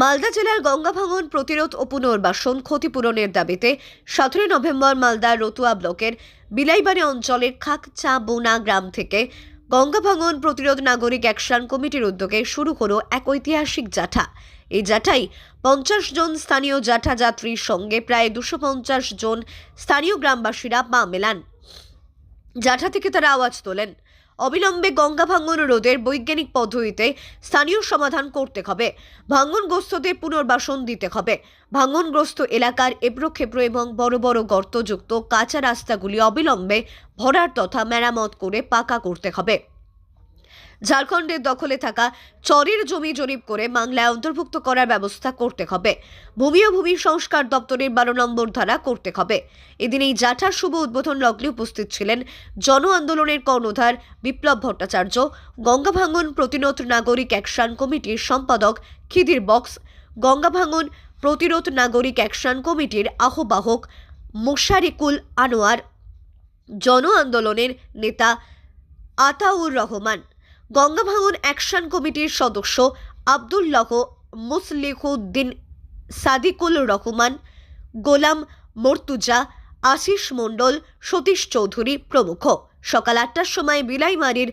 মালদা জেলার গঙ্গা ভাঙন প্রতিরোধ ও পুনর্বাসন ক্ষতিপূরণের দাবিতে সতেরোই নভেম্বর মালদার রতুয়া ব্লকের বিলাইবাড়ি অঞ্চলের খাকচা বোনা গ্রাম থেকে গঙ্গা ভাঙন প্রতিরোধ নাগরিক অ্যাকশন কমিটির উদ্যোগে শুরু হলো এক ঐতিহাসিক জাঠা। এই জাঠাই পঞ্চাশ জন স্থানীয় জাঠা যাত্রীর সঙ্গে প্রায় দুশো পঞ্চাশ জন স্থানীয় গ্রামবাসীরা পা মেলান। জাঠা থেকে তারা আওয়াজ তোলেন। অবিলম্বে গঙ্গা ভাঙ্গন রোধের বৈজ্ঞানিক পদ্ধতিতে স্থানীয় সমাধান করতে হবে। ভাঙ্গনগ্রস্তদের পুনর্বাসন দিতে হবে। ভাঙ্গনগ্রস্ত এলাকার খেবড়ো এবং বড় বড় গর্তযুক্ত কাঁচা রাস্তাগুলি অবিলম্বে ভরার তথা মেরামত করে পাকা করতে হবে। ঝাড়খণ্ডের দখলে থাকা চরের জমি জরিপ করে বাংলায় অন্তর্ভুক্ত করার ব্যবস্থা করতে হবে। ভূমি ও ভূমি সংস্কার দপ্তরের বারো নম্বর ধারা করতে হবে। এদিন এই জাঠার শুভ উদ্বোধন লগ্নে উপস্থিত ছিলেন জন আন্দোলনের কর্ণধার বিপ্লব ভট্টাচার্য, গঙ্গা ভাঙন প্রতিরোধ নাগরিক অ্যাকশন কমিটির সম্পাদক খিদির বক্স, গঙ্গা ভাঙন প্রতিরোধ নাগরিক অ্যাকশন কমিটির আহ্বায়ক মোশারিকুল আনোয়ার, জন আন্দোলনের নেতা আতাউর রহমান। গঙ্গা ভাঙন অ্যাকশন কমিটির সদস্য আবদুল্লাহ মুসলিহুদ্দিন সাদিকুল রহমান, গোলাম মর্তুজা, আশিস মণ্ডল, সতীশ চৌধুরী প্রমুখ। সকাল আটটার সময় বিলাইমারির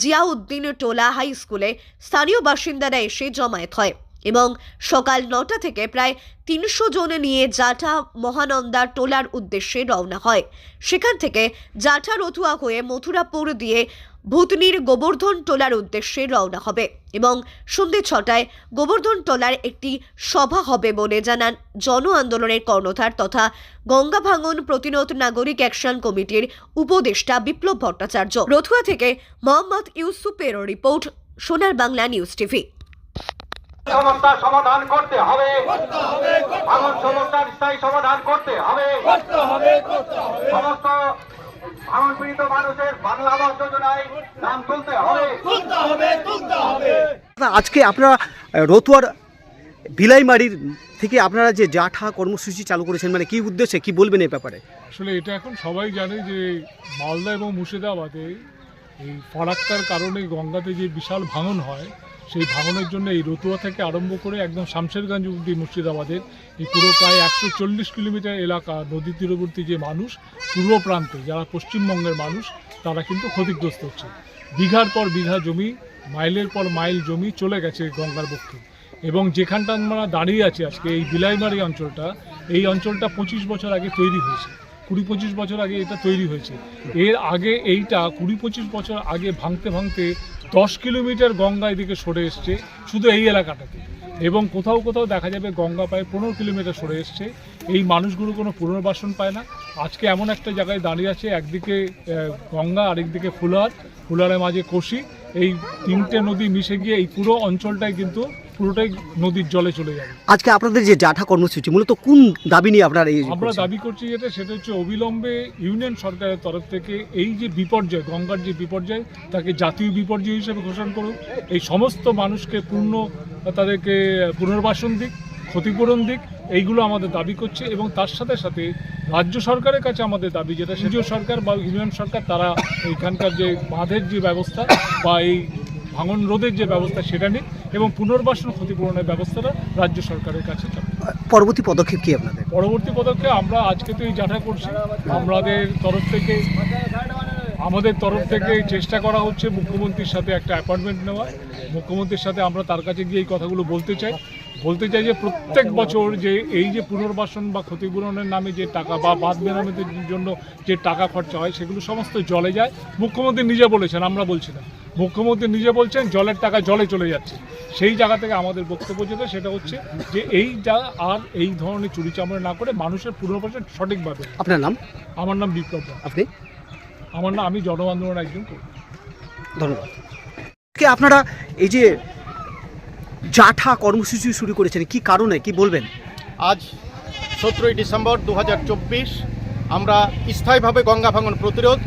জিয়াউদ্দিন টোলা হাই স্কুলে স্থানীয় বাসিন্দারা এসে জমায়েত হয়। এবং সকাল নটা থেকে প্রায় তিনশো জন নিয়ে জাঠা মহানন্দার টোলার উদ্দেশ্যে রওনা হয়। সেখান থেকে জাঠা রথুয়া হয়ে মথুরাপুর দিয়ে ভূতনির গোবর্ধন টোলার উদ্দেশ্যে রওনা হবে এবং সন্ধে ছটায় গোবর্ধন টোলার একটি সভা হবে বলে জানান জন আন্দোলনের কর্ণধার তথা গঙ্গা ভাঙন প্রতিরোধ নাগরিক অ্যাকশন কমিটির উপদেষ্টা বিপ্লব ভট্টাচার্য। রথুয়া থেকে মোহাম্মদ ইউসুফের রিপোর্ট, সোনার বাংলা নিউজ টিভি। সমস্যার সমাধান করতে হবে। ভাঙন সমস্যার স্থায়ী সমাধান করতে হবে। সমস্ত ভাঙন পীড়িত মানুষের বাংলা আবাস যোজনায় নাম তুলতে হবে। না, আজকে আপনারা রতুয়ার বিলাইমারির থেকে আপনারা যে জাঠা কর্মসূচি চালু করেছেন মানে কি উদ্দেশ্যে কি বলবেন এই ব্যাপারে? আসলে এটা এখন সবাই জানে যে মালদা এবং মুর্শিদাবাদে এই ফারাক্কার কারণে গঙ্গাতে যে বিশাল ভাঙন হয় সেই ভাঙনের জন্য এই রতুয়া থেকে আরম্ভ করে একদম শামশেরগঞ্জ অব্দি মুর্শিদাবাদের এই পুরো প্রায় একশো চল্লিশ কিলোমিটার এলাকা, নদী তীরবর্তী যে মানুষ, পূর্ব প্রান্তে যারা পশ্চিমবঙ্গের মানুষ, তারা কিন্তু ক্ষতিগ্রস্ত হচ্ছে। বিঘার পর বিঘা জমি, মাইলের পর মাইল জমি চলে গেছে গঙ্গার পক্ষে। এবং যেখানটা আমরা দাঁড়িয়ে আছি আজকে, এই বিলাইমারি অঞ্চলটা, এই অঞ্চলটা পঁচিশ বছর আগে তৈরি হয়েছে। কুড়ি পঁচিশ বছর আগে এটা তৈরি হয়েছে। এর আগে এইটা কুড়ি পঁচিশ বছর আগে ভাঙতে ভাঙতে দশ কিলোমিটার গঙ্গা এদিকে সরে এসছে, শুধু এই এলাকাটাতে। এবং কোথাও কোথাও দেখা যাবে গঙ্গা পায়ে পনেরো কিলোমিটার সরে এসছে। এই মানুষগুলো কোনো পুনর্বাসন পায় না। আজকে এমন একটা জায়গায় দাঁড়িয়ে আছে, একদিকে গঙ্গা, আরেকদিকে ফুলার। ফুলারের মাঝে কোশি। এই তিনটে নদী মিশে গিয়ে এই পুরো অঞ্চলটাই কিন্তু পুরোটাই নদীর জলে চলে যাবে। আজকে আপনাদের যে জাঠা কর্মসূচি মূলত কোন দাবি নিয়ে আপনারা এই আমরা দাবি করছি যেটা সেটা হচ্ছে অবিলম্বে ইউনিয়ন সরকারের তরফ থেকে এই যে বিপর্যয় গঙ্গার যে বিপর্যয় তাকে জাতীয় বিপর্যয় হিসেবে ঘোষণা করুক এই সমস্ত মানুষকে পূর্ণ তাদেরকে পুনর্বাসন দিক ক্ষতিপূরণ দিক এইগুলো আমাদের দাবি করছে এবং তার সাথে সাথে রাজ্য সরকারের কাছে আমাদের দাবি যেটা রাজ্য সরকার বা ইউনিয়ন সরকার তারা এইখানকার যে বাঁধের যে ব্যবস্থা বা এই ভাঙন রোধের যে ব্যবস্থা সেটা নিক। এবং পুনর্বাসন ক্ষতিপূরণের ব্যবস্থাটা রাজ্য সরকারের কাছে পরবর্তী পদক্ষেপ কি আপনাদের? পরবর্তী পদক্ষেপ আমরা আজকে তো এই জাঠা করছি। আমাদের তরফ থেকে আমাদের তরফ থেকে চেষ্টা করা হচ্ছে মুখ্যমন্ত্রীর সাথে একটা অ্যাপয়েন্টমেন্ট নেওয়া মুখ্যমন্ত্রীর সাথে আমরা তার কাছে গিয়ে এই কথাগুলো বলতে চাই। বলতে চাই যে প্রত্যেক বছর যে এই যে পুনর্বাসন বা ক্ষতিপূরণের নামে যে টাকা বা বাদ মেরামতের জন্য যে টাকা খরচা হয় সেগুলো সমস্ত জলে যায়। মুখ্যমন্ত্রী নিজে বলেছেন আমরা বলছি না। মুখ্যমন্ত্রী নিজে বলছেন জলের টাকা জলে চলে যাচ্ছে। সেই জায়গা থেকে আমাদের বক্তব্য যেটা সেটা হচ্ছে যে এই যা আর এই ধরনের চুরি চামড়া না করে মানুষের পুনর্বাসন সঠিকভাবে আপনার নাম? আমার নাম বিপ্লব। আপনি? আমার নাম আমি জন একজন করি ধন্যবাদ। আপনারা এই যে জাঠা কর্মসূচি শুরু করেছেন, কি কারণে, কি বলবেন? আজ সতেরোই ডিসেম্বর দু হাজার চব্বিশ, আমরা স্থায়ীভাবে গঙ্গা ভাঙন প্রতিরোধ,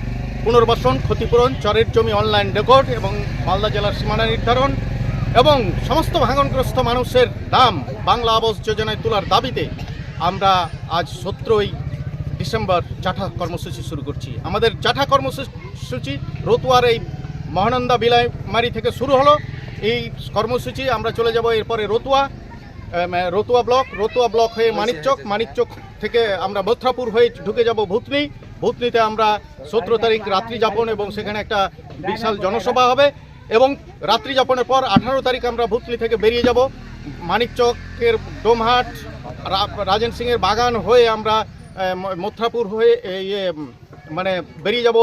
পুনর্বাসন, ক্ষতিপূরণ, চরের জমি অনলাইন রেকর্ড এবং মালদা জেলার সীমানা নির্ধারণ এবং সমস্ত ভাঙনগ্রস্ত মানুষের দাম বাংলা আবাস যোজনায় তোলার দাবিতে আমরা আজ সতেরোই ডিসেম্বর জাঠা কর্মসূচি শুরু করছি। আমাদের জাঠা কর্মসূচি রতুয়ার এই মহানন্দা বিলাইমারি থেকে শুরু হলো। এই কর্মসূচি আমরা চলে যাব এরপরে রতুয়া রতুয়া ব্লক রতুয়া ব্লক হয়ে মানিকচক মানিকচক থেকে আমরা মথুরাপুর হয়ে ঢুকে যাব ভূতনি। ভূতনিতে আমরা সতেরো তারিখ রাত্রি যাপন এবং সেখানে একটা বিশাল জনসভা হবে এবং রাত্রি যাপনের পর আঠারো তারিখ আমরা ভূতনি থেকে বেরিয়ে যাব। মানিকচকের ডোমহাট রাজেন সিংয়ের বাগান হয়ে আমরা মথুরাপুর হয়ে ইয়ে, মানে বেরিয়ে যাব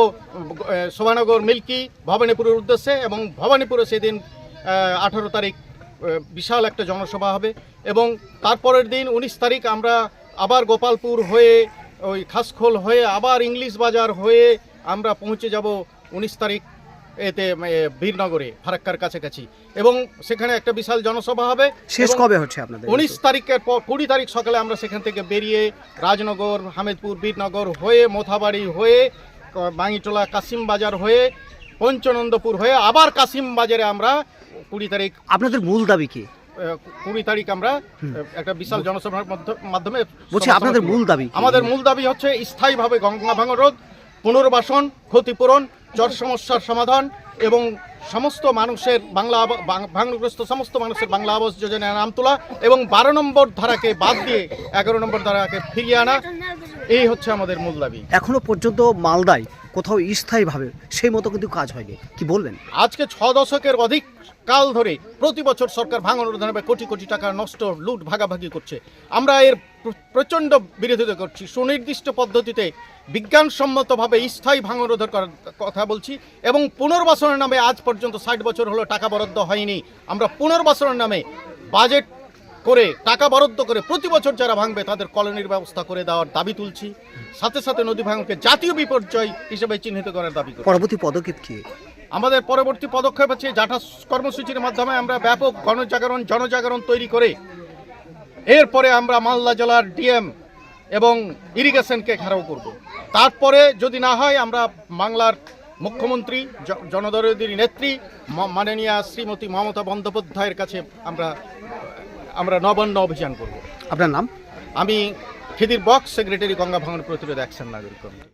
শোভানগর মিল্কি ভবানীপুরের উদ্দেশ্যে এবং ভবানীপুরে সেদিন আঠারো তারিখ বিশাল একটা জনসভা হবে এবং তারপরের দিন উনিশ তারিখ আমরা আবার গোপালপুর হয়ে ওই খাসখোল হয়ে আবার ইংলিশ বাজার হয়ে আমরা পৌঁছে যাব উনিশ তারিখ এতে বীরনগরে ফারাক্কার কাছাকাছি। এবং সেখানে একটা বিশাল জনসভা হবে শেষ কবে হচ্ছে আপনাদের উনিশ তারিখের পর কুড়ি তারিখ সকালে আমরা সেখান থেকে বেরিয়ে রাজনগর হামিদপুর বীরনগর হয়ে মোথাবাড়ি হয়ে বাঙিটোলা কাসিম বাজার হয়ে পঞ্চনন্দপুর হয়ে আবার কাসিম বাজারে আমরা কুড়ি তারিখ আপনাদের মূল দাবি কি? কুড়ি তারিখ আমরা একটা বিশাল জনসভার মাধ্যমে বলছি আপনাদের মূল দাবি আমাদের মূল দাবি হচ্ছে স্থায়ীভাবে গঙ্গা ভাঙন রোধ পুনর্বাসন ক্ষতিপূরণ চর সমস্যার সমাধান এবং সমস্ত মানুষের বাংলা ভাঙনগ্রস্ত সমস্ত মানুষের বাংলা আবাস যোজনায় নাম তোলা এবং বারো নম্বর ধারাকে বাদ দিয়ে এগারো নম্বর ধারাকে ফিরিয়ে আনা এই হচ্ছে আমাদের মূল দাবি। এখনও পর্যন্ত মালদায় কোথাও স্থায়ীভাবে, সেই মতো কিন্তু কাজ হয়নি। কি বলবেন? আজকে ছ দশকের অধিক কাল ধরে প্রতি বছর সরকার ভাঙন রোধে কোটি কোটি টাকা নষ্ট, লুট, ভাগাভাগি করছে। আমরা এর প্র- প্রচণ্ড বিরোধিতা করছি। সুনির্দিষ্ট পদ্ধতিতে বিজ্ঞানসম্মতভাবে স্থায়ী ভাঙন রোধের করার কথা বলছি এবং পুনর্বাসনের নামে আজ পর্যন্ত ষাট বছর হলো টাকা বরাদ্দ হয়নি। আমরা পুনর্বাসনের নামে বাজেট করে টাকা বরাদ্দ করে প্রতি বছর যারা ভাঙবে তাদের কলোনির ব্যবস্থা করে দেওয়ার দাবি তুলছি। সাথে সাথে নদী ভাঙনকে জাতীয় বিপর্যয় হিসেবে চিহ্নিত করার দাবি পরবর্তী পদক্ষেপ কি? আমাদের পরবর্তী পদক্ষেপ হচ্ছে জাটা কর্মসূচির মাধ্যমে আমরা ব্যাপক গণজাগরণ জনজাগরণ তৈরি করে এরপরে আমরা মালদা জেলার ডিএম এবং ইরিগেশনকে ঘেরাও করব। তারপরে যদি না হয় আমরা বাংলার মুখ্যমন্ত্রী জনদরদীর নেত্রী মাননীয়া শ্রীমতী মমতা বন্দ্যোপাধ্যায়ের কাছে আমরা আমরা নবান্ন অভিযান করব। আপনার নাম? আমি খেদির বক্স সেক্রেটারি গঙ্গা ভাঙন প্রতিরোধ অ্যাকশন নাগরিক কমিটি।